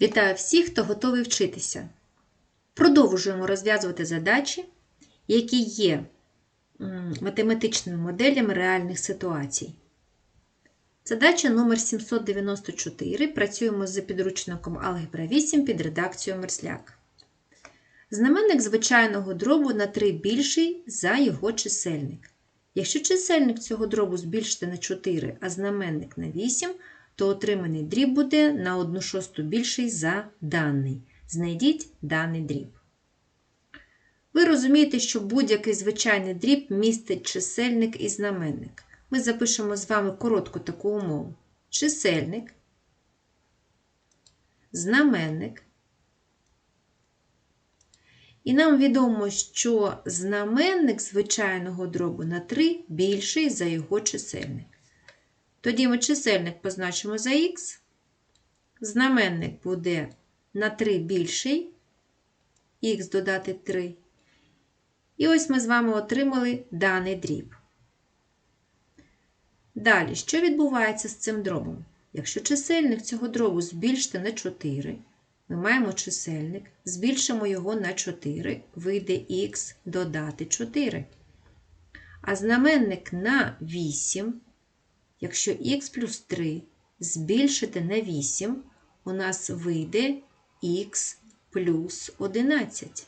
Вітаю всіх, хто готовий вчитися. Продовжуємо розв'язувати задачі, які є математичними моделями реальних ситуацій. Задача номер 794. Працюємо з підручником Алгебра 8 під редакцією Мерсляк. Знаменник звичайного дробу на 3 більший за його чисельник. Якщо чисельник цього дробу збільшити на 4, а знаменник на 8, то отриманий дріб буде на 1 шосту більший за даний. Знайдіть даний дріб. Ви розумієте, що будь-який звичайний дріб містить чисельник і знаменник. Ми запишемо з вами коротку таку умову. Чисельник, знаменник. І нам відомо, що знаменник звичайного дробу на 3 більший за його чисельник. Тоді ми чисельник позначимо за х, знаменник буде на 3 більший, х додати 3. І ось ми з вами отримали даний дріб. Далі, що відбувається з цим дробом? Якщо чисельник цього дробу збільшити на 4, ми маємо чисельник, збільшимо його на 4, вийде х додати 4. А знаменник на 8, якщо х плюс 3 збільшити на 8, у нас вийде х плюс 11.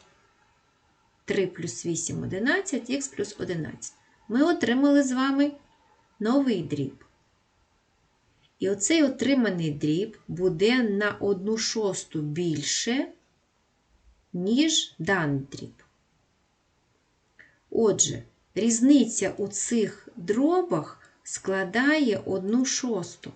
3 плюс 8 11, х плюс 11. Ми отримали з вами новий дріб. І оцей отриманий дріб буде на 1 шосту більше, ніж даний дріб. Отже, різниця у цих дробах складає 1 шосту.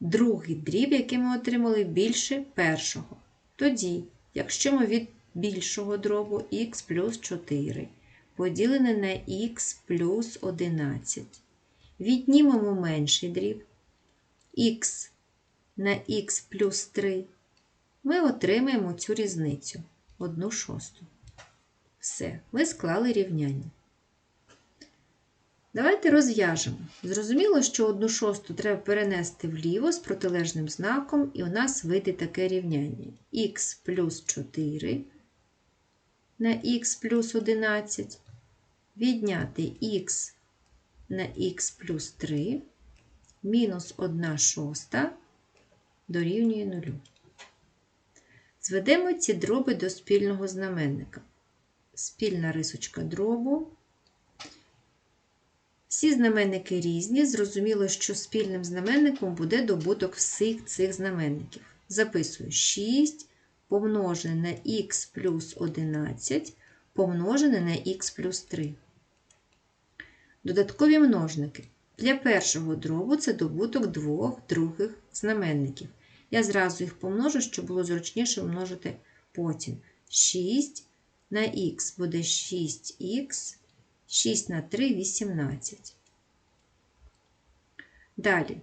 Другий дріб, який ми отримали, більше першого. Тоді, якщо ми від більшого дробу х плюс 4 поділене на х плюс 11. Віднімемо менший дріб х на х плюс 3, ми отримаємо цю різницю 1 шосту. Все, ми склали рівняння. Давайте розв'яжемо. Зрозуміло, що 1 шосту треба перенести вліво з протилежним знаком, і у нас вийде таке рівняння. х плюс 4 на х плюс 11 відняти х на х плюс 3 мінус 1 шоста дорівнює 0. Зведемо ці дроби до спільного знаменника. Спільна рисочка дробу. Всі знаменники різні. Зрозуміло, що спільним знаменником буде добуток всіх цих знаменників. Записую 6 помножене на х плюс 11 помножене на х плюс 3. Додаткові множники. Для першого дробу це добуток двох других знаменників. Я зразу їх помножу, щоб було зручніше множити потім. 6 на х буде 6х, 6 на 3 18. Далі.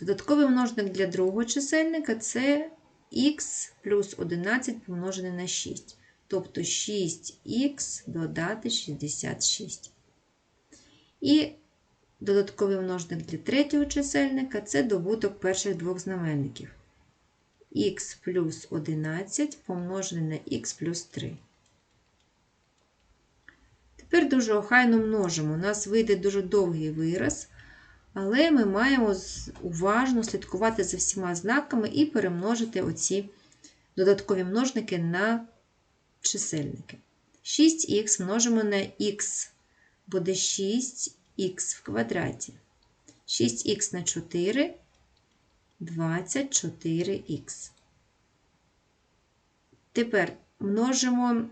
Додатковий множник для другого чисельника це х плюс 11 помножене на 6. Тобто 6х додати 66. І додатковий множник для третього чисельника це добуток перших двох знаменників. х плюс 11 помножене на х плюс 3. Тепер дуже охайно множимо. У нас вийде дуже довгий вираз, але ми маємо уважно слідкувати за всіма знаками і перемножити оці додаткові множники на чисельники. 6х множимо на х буде 6х в квадраті. 6х на 4 24х. Тепер множимо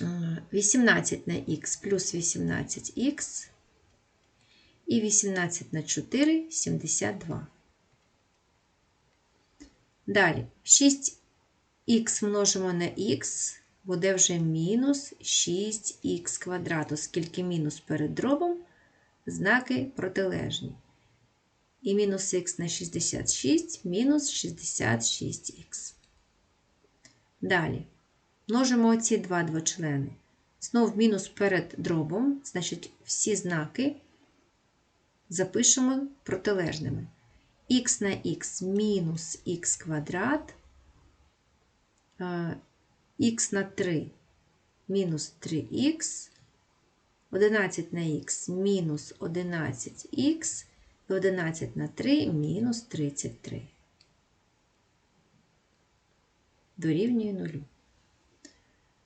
18 на х плюс 18х і 18 на 4 72. Далі 6х множимо на х буде вже мінус 6х квадрат, оскільки мінус перед дробом знаки протилежні. І мінус х на 66 мінус 66х. Далі множимо оці два двочлени. Знов мінус перед дробом, значить, всі знаки запишемо протилежними. х на х мінус х квадрат, х на 3 мінус 3х, 11 на х мінус 11х, і 11 на 3 мінус 33. Дорівнює 0.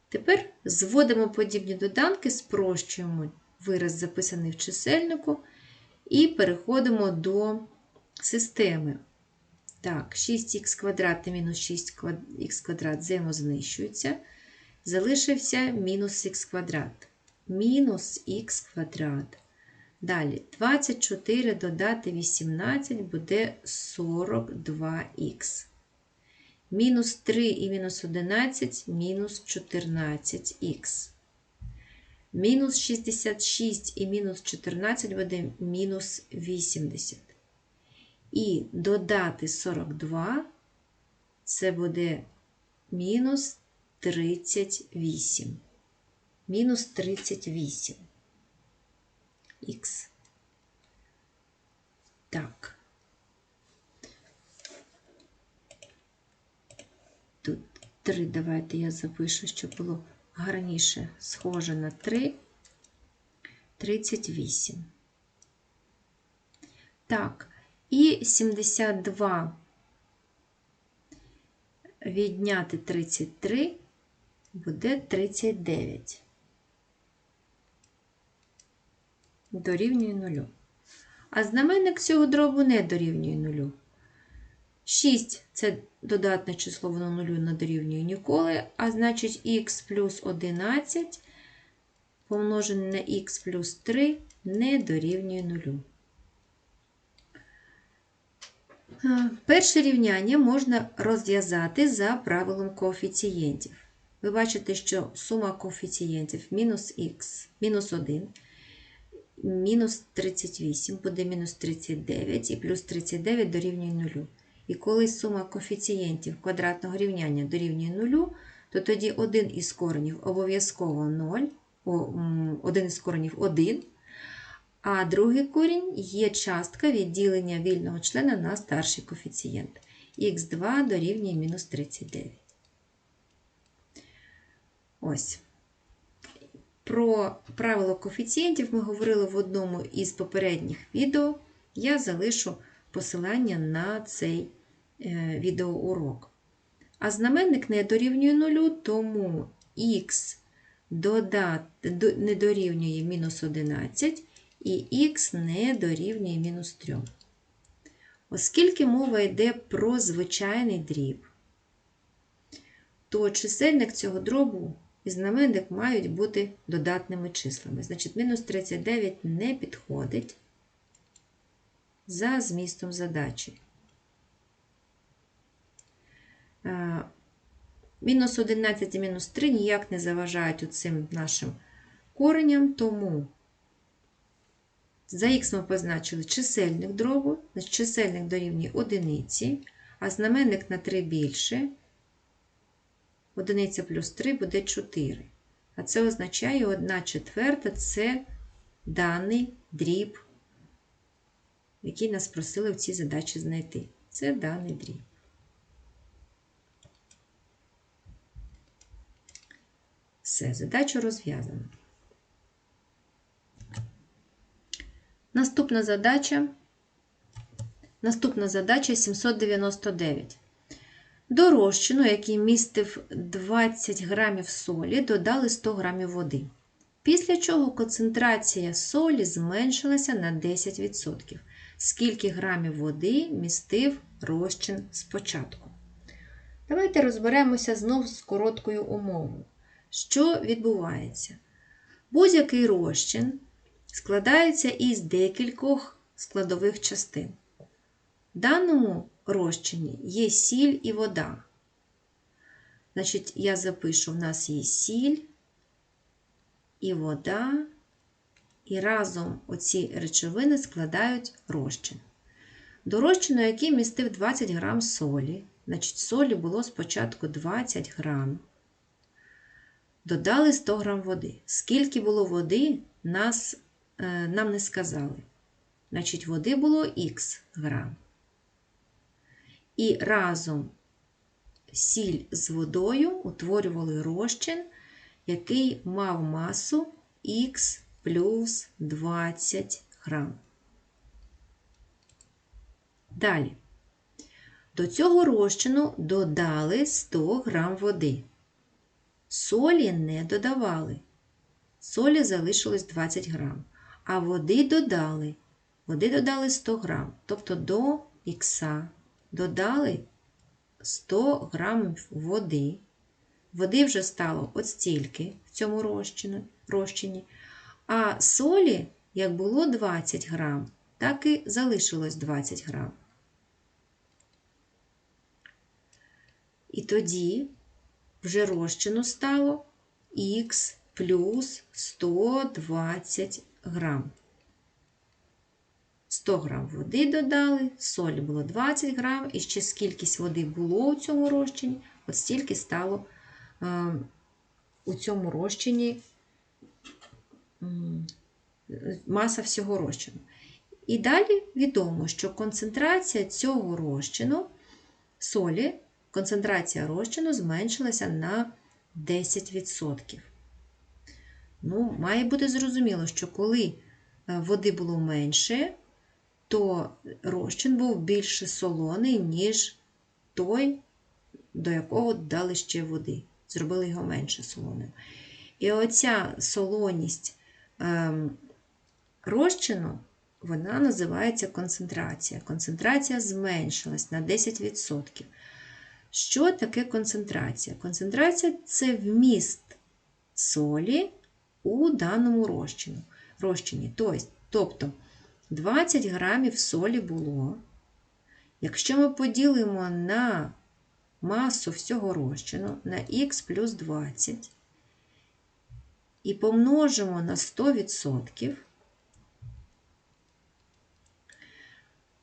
Тепер зводимо подібні доданки, спрощуємо вираз, записаний в чисельнику, і переходимо до системи. Так, 6х квадрат мінус 6х квадрат взаємознищуються. Залишився мінус х квадрат. Мінус х квадрат. Далі 24 додати 18 буде 42х. Мінус 3 і мінус 11 мінус 14х. Мінус 66 і мінус 14 буде мінус 80. І додати 42 це буде мінус 38. Мінус 38 х. Так. Тут 3 давайте я запишу, щоб було гарніше схоже на 3. 38. Так, і 72 відняти 33 буде 39. Дорівнює 0. А знаменник цього дробу не дорівнює 0. 6 це додатне число, воно 0 не дорівнює ніколи, а значить х плюс 11 помножене на х плюс 3 не дорівнює 0. Е, перше рівняння можна розв'язати за правилом коефіцієнтів. Ви бачите, що сума коефіцієнтів мінус х, мінус 1, мінус 38 буде мінус 39 і плюс 39 дорівнює 0. І коли сума коефіцієнтів квадратного рівняння дорівнює 0, то тоді один із коренів обов'язково 0, один із коренів 1, а другий корінь є частка відділення вільного члена на старший коефіцієнт. х2 дорівнює мінус 39. Ось. Про правило коефіцієнтів ми говорили в одному із попередніх відео. Я залишу посилання на цей відеоурок. А знаменник не дорівнює нулю, тому х не дорівнює мінус 11 і х не дорівнює мінус 3. Оскільки мова йде про звичайний дріб, то чисельник цього дробу і знаменник мають бути додатними числами. Значить, мінус 39 не підходить за змістом задачі. Мінус 11 і мінус 3 ніяк не заважають цим нашим кореням, тому за х ми позначили чисельник дробу, значить чисельник дорівнює одиниці, а знаменник на 3 більше. Одиниця плюс 3 буде 4. А це означає 1 четверта це даний дріб, який нас просили в цій задачі знайти. Це даний дріб. Все, задачу розв'язано. Наступна задача. Наступна задача 799. До розчину, який містив 20 грамів солі, додали 100 грамів води. Після чого концентрація солі зменшилася на 10%. Скільки грамів води містив розчин спочатку? Давайте розберемося знову з короткою умовою. Що відбувається? Будь-який розчин складається із декількох складових частин. В даному розчині є сіль і вода. Значить, я запишу: в нас є сіль і вода, і разом оці речовини складають розчин. До розчину, який містив 20 грам солі, значить, солі було спочатку 20 грам. Додали 100 грам води. Скільки було води, нас, е, нам не сказали. Значить, води було х грам. і разом сіль з водою утворювали розчин, який мав масу х плюс 20 грам. Далі. До цього розчину додали 100 грам води. Солі не додавали. Солі залишилось 20 грам. А води додали. Води додали 100 грам. Тобто до ікса додали 100 грамів води. Води вже стало от стільки в цьому розчині. А солі, як було 20 грам, так і залишилось 20 грам. І тоді вже розчину стало х плюс 120 грам. 100 грам води додали, солі було 20 грам, і ще скількись води було у цьому розчині, от стільки стало е, у цьому розчині маса всього розчину. І далі відомо, що концентрація цього розчину солі, концентрація розчину зменшилася на 10%. Ну, Має бути зрозуміло, що коли е, води було менше, то розчин був більш солоний, ніж той, до якого дали ще води. Зробили його менше солоним. І оця солоність ем, розчину, вона називається концентрація. Концентрація зменшилась на 10%. Що таке концентрація? Концентрація це вміст солі у даному розчину. розчині. Тобто 20 грамів солі було. Якщо ми поділимо на масу всього розчину на х плюс 20 і помножимо на 100%,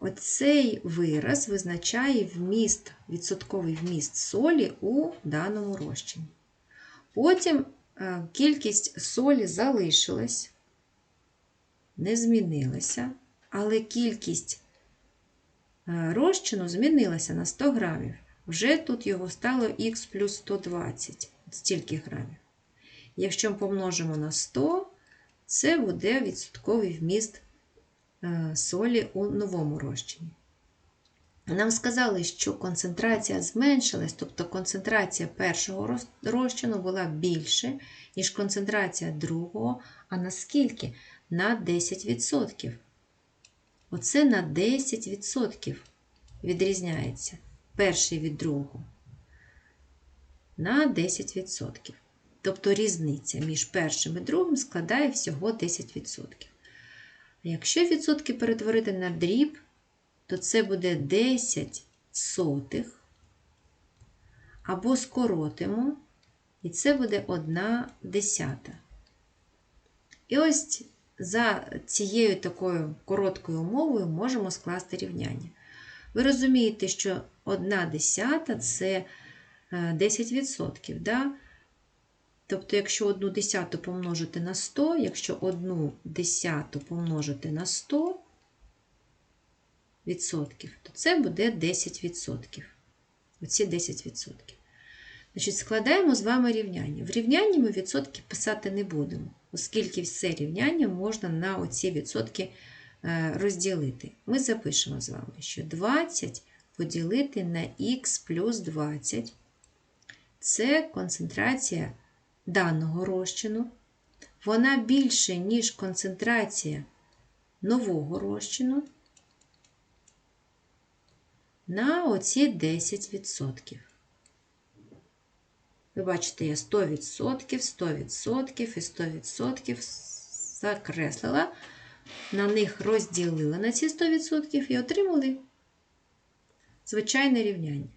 оцей вираз визначає вміст, відсотковий вміст солі у даному розчині. Потім е, кількість солі залишилась не змінилася, але кількість е, розчину змінилася на 100 грамів. Вже тут його стало х плюс 120, стільки грамів. Якщо помножимо на 100, це буде відсотковий вміст солі у новому розчині. Нам сказали, що концентрація зменшилась, тобто концентрація першого розчину була більше, ніж концентрація другого. А наскільки? на 10%. Оце на 10% відрізняється перший від другого. На 10%. Тобто різниця між першим і другим складає всього 10%. А якщо відсотки перетворити на дріб, то це буде 10 сотих. Або скоротимо, і це буде 1 десята. І ось за цією такою короткою умовою можемо скласти рівняння. Ви розумієте, що 1 десята це 10%. Е, да? Тобто, якщо 1 десяту помножити на 100, якщо 1 десяту помножити на 100, відсотків, то це буде 10%. Оці 10%. Значить, Складаємо з вами рівняння. В рівнянні ми відсотки писати не будемо оскільки все рівняння можна на оці відсотки е, розділити. Ми запишемо з вами, що 20 поділити на х плюс 20 це концентрація даного розчину. Вона більше, ніж концентрація нового розчину на оці 10%. Ви бачите, я 100%, 100% і 100% закреслила, на них розділила на ці 100% і отримали звичайне рівняння.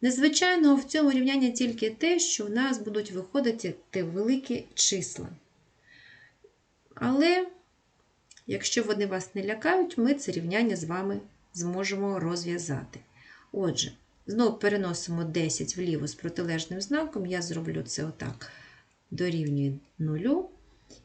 Незвичайного в цьому рівнянні тільки те, що в нас будуть виходити великі числа. Але, якщо вони вас не лякають, ми це рівняння з вами зможемо розв'язати. Отже, Знову переносимо 10 вліво з протилежним знаком. Я зроблю це отак. Дорівнює 0,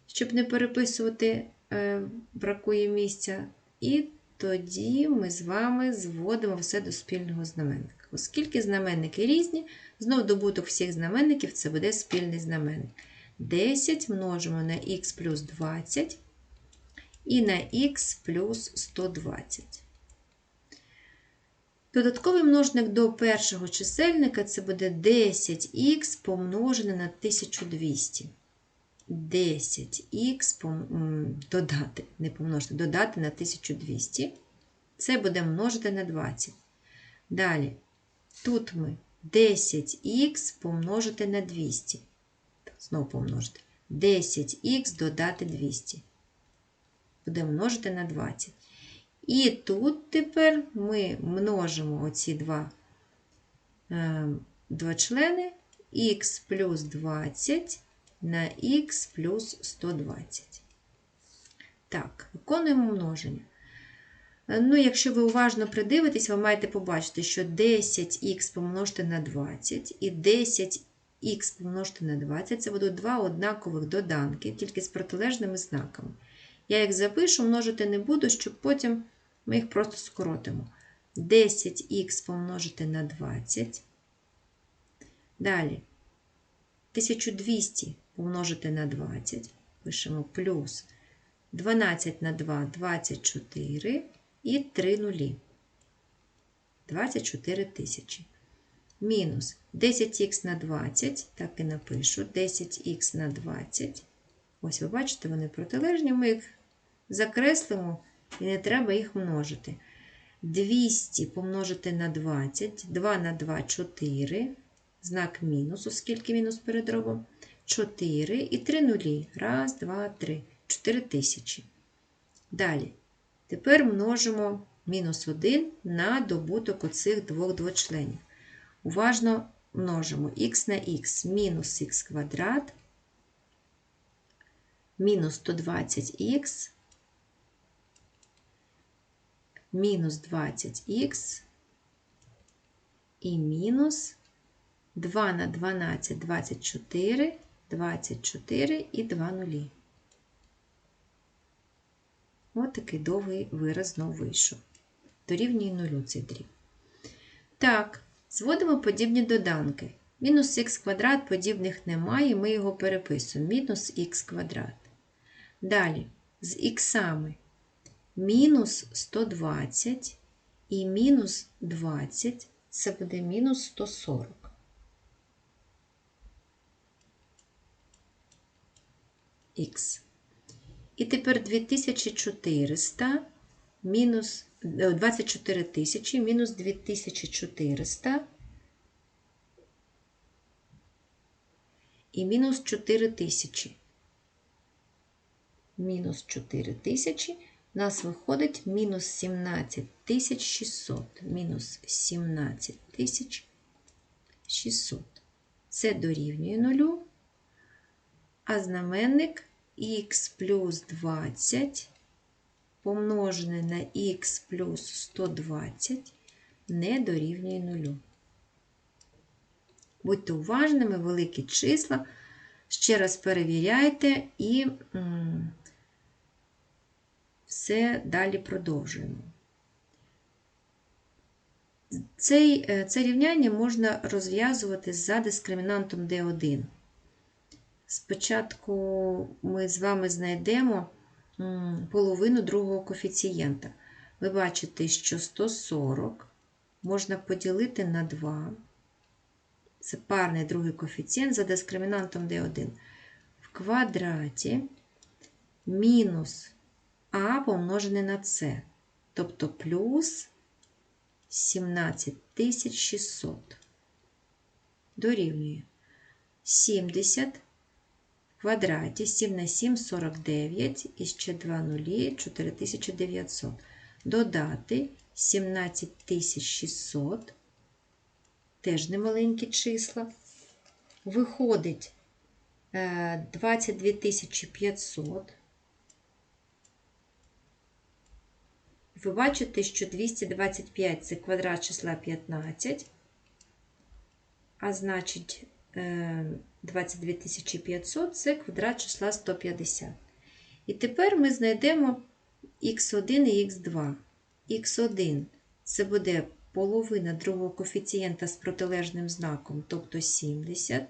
щоб не переписувати, е, бракує місця. І тоді ми з вами зводимо все до спільного знаменника. Оскільки знаменники різні, знов добуток всіх знаменників це буде спільний знаменник. 10 множимо на х плюс 20 і на х плюс 120. Додатковий множник до першого чисельника це буде 10х помножене на 1200. 10х додати, не помножити, додати на 1200. Це буде множити на 20. Далі, тут ми 10х помножити на 200. Знову помножити. 10х додати 200. Буде множити на 20. І тут тепер ми множимо оці два, е, два члени х плюс 20 на х плюс 120. Так, виконуємо множення. Ну, Якщо ви уважно придивитесь, ви маєте побачити, що 10х помножити на 20 і 10х помножити на 20 це будуть два однакових доданки, тільки з протилежними знаками. Я їх запишу, множити не буду, щоб потім ми їх просто скоротимо. 10х помножити на 20. Далі 1200 помножити на 20. Пишемо плюс 12 на 2 24 і 3 нулі. 24 тисячі. Мінус 10х на 20, так і напишу, 10х на 20. Ось ви бачите, вони протилежні, ми їх закреслимо і не треба їх множити. 200 помножити на 20, 2 на 2 4, знак мінус, оскільки мінус перед робом, 4 і 3 нулі. Раз, два, три. 4 тисячі. Далі. Тепер множимо мінус 1 на добуток оцих двох двочленів. Уважно множимо х на х мінус х квадрат, мінус 120х мінус 20х і мінус 2 на 12 24, 24 і 2 нулі. Ось такий довгий вираз знову вийшов. Дорівнює нулю цей дріб. Так, зводимо подібні доданки. Мінус х квадрат подібних немає, ми його переписуємо. Мінус х квадрат. Далі, з іксами мінус 120 і мінус 20 це буде мінус 140. Х. І тепер 2400 мінус 24 тисячі мінус 2400 і мінус 4 тисячі. Мінус 4 тисячі у нас виходить мінус 17 600. Мінус 17 600. Це дорівнює нулю. А знаменник х плюс 20 помножене на х плюс 120 не дорівнює нулю. Будьте уважними, великі числа. Ще раз перевіряйте і все далі продовжуємо. Цей, е, Це рівняння можна розв'язувати за дискримінантом D1. Спочатку ми з вами знайдемо половину другого коефіцієнта. Ви бачите, що 140 можна поділити на 2. Це парний другий коефіцієнт за дискримінантом D1. В квадраті мінус А помножене на С, тобто плюс 17600. Дорівнює 70 в квадраті 7 на 7 49 і ще 2 нулі 4900. Додати 17600, теж немаленькі числа. Виходить 22500. Ви бачите, що 225 це квадрат числа 15, а значить 22500 це квадрат числа 150. І тепер ми знайдемо х1 і х2. х1 це буде половина другого коефіцієнта з протилежним знаком, тобто 70.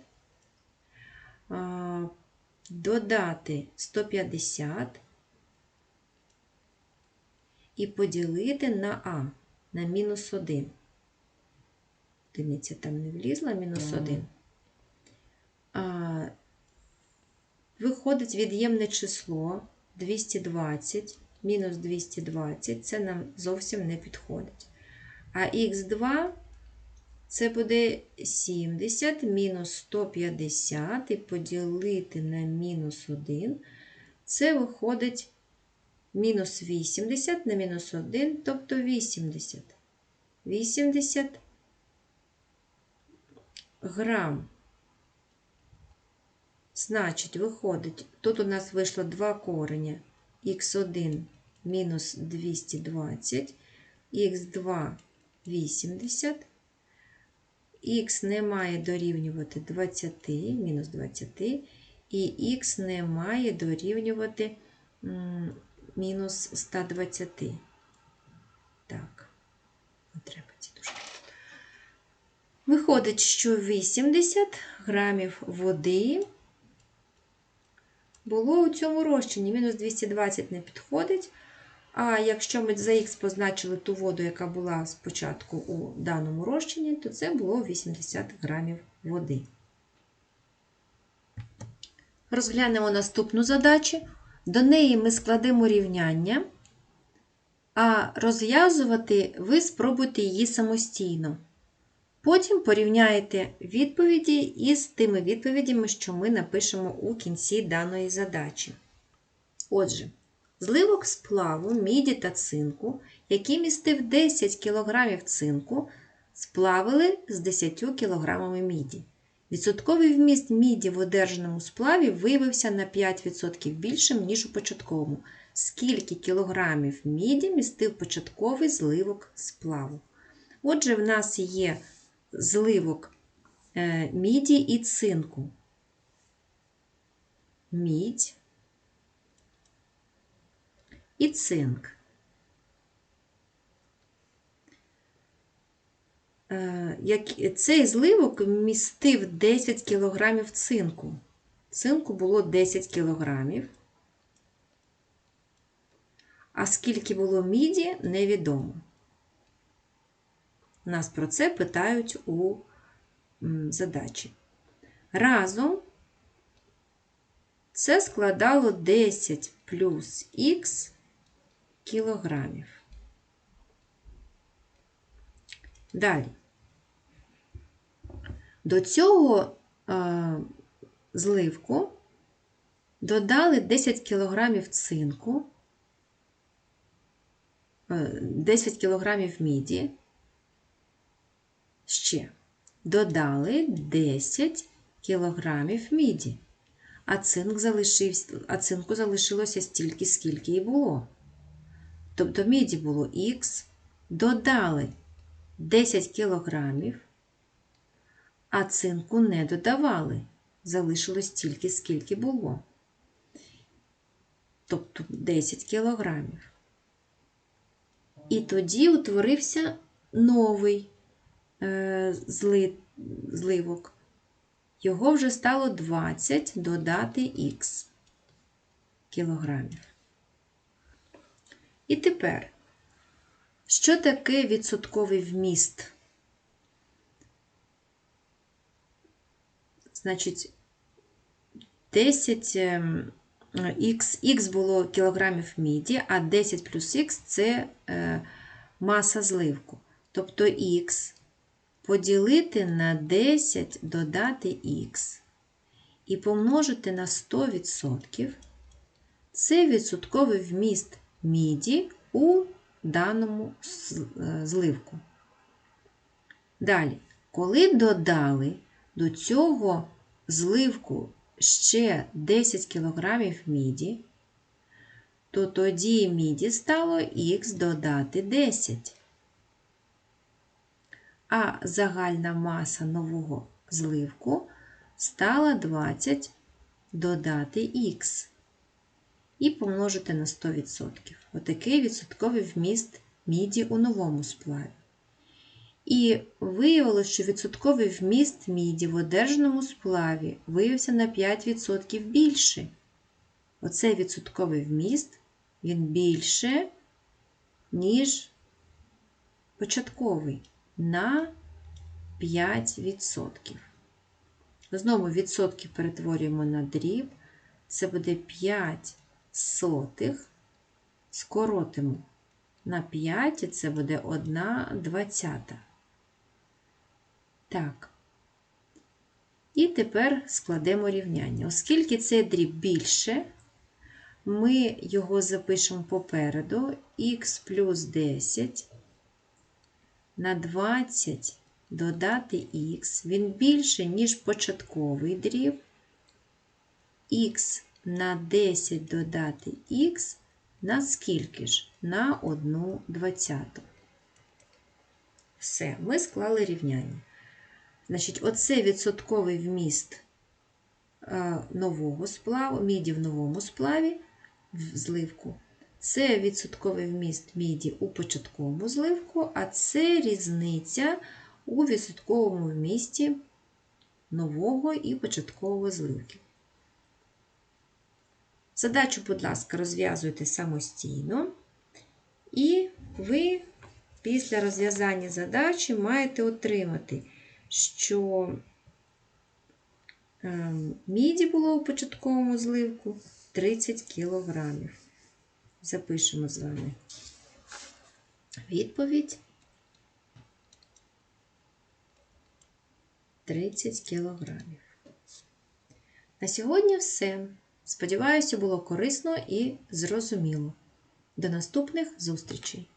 Додати 150 і поділити на А, на мінус 1. Одиниця там не влізла, мінус 1. Виходить від'ємне число 220, мінус 220, це нам зовсім не підходить. А х2 це буде 70 мінус 150 і поділити на мінус 1. Це виходить мінус 80 на мінус 1, тобто 80. 80 грам. Значить, виходить, тут у нас вийшло два кореня х1 мінус 220, х2 80, х не має дорівнювати 20, мінус 20, і х не має дорівнювати мінус 120. Так, треба ці дужки. Виходить, що 80 грамів води було у цьому розчині. Мінус 220 не підходить. А якщо ми за х позначили ту воду, яка була спочатку у даному розчині, то це було 80 грамів води. Розглянемо наступну задачу. До неї ми складемо рівняння, а розв'язувати ви спробуйте її самостійно. Потім порівняєте відповіді із тими відповідями, що ми напишемо у кінці даної задачі. Отже, зливок сплаву міді та цинку, який містив 10 кг цинку, сплавили з 10 кг міді. Відсотковий вміст міді в одержаному сплаві виявився на 5% більшим, ніж у початковому. Скільки кілограмів міді містив початковий зливок сплаву? Отже, в нас є зливок е, міді і цинку. Мідь і цинк. Е, Цей зливок містив 10 кг цинку. Цинку було 10 кг. А скільки було міді, невідомо. Нас про це питають у задачі. Разом це складало 10 плюс х кілограмів. Далі. До цього е, зливку додали 10 кілограмів цинку, е, 10 кілограмів міді, ще додали 10 кілограмів міді, а, цинк залишився, а цинку залишилося стільки, скільки і було. Тобто міді було х, додали 10 кілограмів, а цинку не додавали. Залишилось стільки, скільки було. Тобто 10 кілограмів. І тоді утворився новий зли, зливок. Його вже стало 20 додати х кілограмів. І тепер, що таке відсотковий вміст? Значить, 10 ем, х, х було кілограмів міді, а 10 плюс х це е, маса зливку. Тобто х поділити на 10 додати х і помножити на 100%. Це відсотковий вміст міді у даному зливку. Далі, коли додали до цього зливку ще 10 кг міді, то тоді міді стало х додати 10. А загальна маса нового зливку стала 20 додати х і помножити на 100%. Отакий відсотковий вміст міді у новому сплаві. І виявилося, що відсотковий вміст міді в одержаному сплаві виявився на 5% більше. Оцей відсотковий вміст він більше, ніж початковий на 5%. Знову відсотки перетворюємо на дріб. Це буде 5 сотих. Скоротимо на 5, і це буде 1 двадцята. Так. І тепер складемо рівняння. Оскільки цей дріб більше, ми його запишемо попереду х плюс 10 на 20 додати х, він більше, ніж початковий дріб. х на 10 додати х на скільки ж? На 1 двадцяту. Все, ми склали рівняння. Значить, оце відсотковий вміст е, нового сплаву, міді в новому сплаві в зливку. Це відсотковий вміст міді у початковому зливку, а це різниця у відсотковому вмісті нового і початкового зливки. Задачу, будь ласка, розв'язуйте самостійно, і ви після розв'язання задачі маєте отримати, що ем, міді було у початковому зливку 30 кг. Запишемо з вами відповідь 30 кілограмів. На сьогодні все. Сподіваюся, було корисно і зрозуміло. До наступних зустрічей!